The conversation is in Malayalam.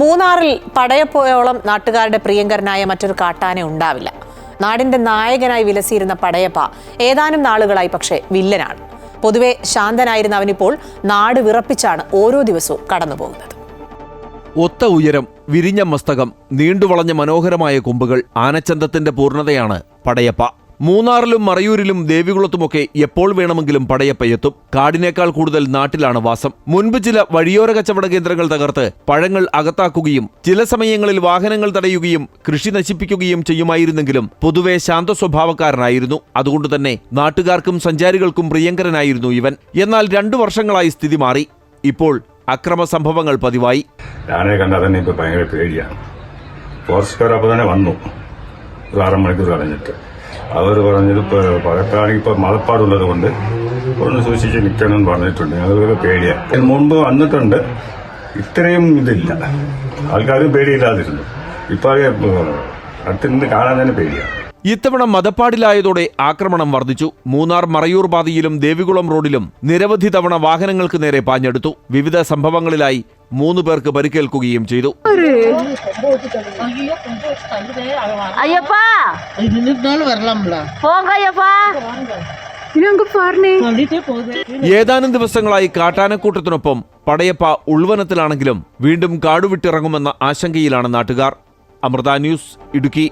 മൂന്നാറിൽ പടയപ്പോയോളം നാട്ടുകാരുടെ പ്രിയങ്കരനായ മറ്റൊരു കാട്ടാനെ ഉണ്ടാവില്ല. നാടിന്റെ നായകനായി വിലസിയിരുന്ന പടയപ്പ ഏതാനും നാളുകളായി പക്ഷേ വില്ലനാണ്. പൊതുവെ ശാന്തനായിരുന്ന അവനിപ്പോൾ നാട് വിറപ്പിച്ചാണ് ഓരോ ദിവസവും കടന്നുപോകുന്നത്. ഒത്ത ഉയരം വിരിഞ്ഞ മസ്തകം നീണ്ടുവളഞ്ഞ മനോഹരമായ കൊമ്പുകൾ ആനച്ചന്തത്തിന്റെ പൂർണതയാണ് പടയപ്പ. മൂന്നാറിലും മറയൂരിലും ദേവികുളത്തുമൊക്കെ എപ്പോൾ വേണമെങ്കിലും പടയപ്പ എത്തും. കാടിനേക്കാൾ കൂടുതൽ നാട്ടിലാണ് വാസം. മുൻപ് ചില വഴിയോര കച്ചവട കേന്ദ്രങ്ങൾ തകർത്ത് പഴങ്ങൾ അകത്താക്കുകയും ചില സമയങ്ങളിൽ വാഹനങ്ങൾ തടയുകയും കൃഷി നശിപ്പിക്കുകയും ചെയ്യുമായിരുന്നെങ്കിലും പൊതുവെ ശാന്ത സ്വഭാവക്കാരനായിരുന്നു. അതുകൊണ്ട് തന്നെ നാട്ടുകാർക്കും സഞ്ചാരികൾക്കും പ്രിയങ്കരനായിരുന്നു ഇവൻ. എന്നാൽ രണ്ടു വർഷങ്ങളായി സ്ഥിതി മാറി. ഇപ്പോൾ അക്രമ സംഭവങ്ങൾ പതിവായി. ഞാനെ കണ്ടാൽ ഫോറസ്റ്റുകാർ അപ്പോൾ തന്നെ വന്നു. ഒരു അര മണിക്കൂർ കഴിഞ്ഞിട്ട്. അവർ പറഞ്ഞത് ഇപ്പോൾ പകത്താണെങ്കിൽ ഇപ്പോൾ മതപ്പാടുള്ളത് കൊണ്ട് ഒന്ന് സൂക്ഷിച്ച് നിൽക്കണം പറഞ്ഞിട്ടുണ്ട്. ഞങ്ങൾക്ക് പേടിയാണ് മുൻപ് വന്നിട്ടുണ്ട്. ഇത്രയും ഇതില്ല. ആൾക്കാരും പേടിയില്ലാതിരുന്നു. ഇപ്പോൾ ഇത്തവണ മതപ്പാടിലായതോടെ ആക്രമണം വർദ്ധിച്ചു. മൂന്നാർ മറയൂർ പാതയിലും ദേവികുളം റോഡിലും നിരവധി തവണ വാഹനങ്ങൾക്ക് നേരെ പാഞ്ഞെടുത്തു. വിവിധ സംഭവങ്ങളിലായി മൂന്ന് പേർക്ക് പരിക്കേൽക്കുകയും ചെയ്തു. ഏതാനും ദിവസങ്ങളായി കാട്ടാനക്കൂട്ടത്തിനൊപ്പം പടയപ്പ ഉൾവനത്തിലാണെങ്കിലും വീണ്ടും കാടുവിട്ടിറങ്ങുമെന്ന ആശങ്കയിലാണ് നാട്ടുകാർ. അമൃത ന്യൂസ് ഇടുക്കി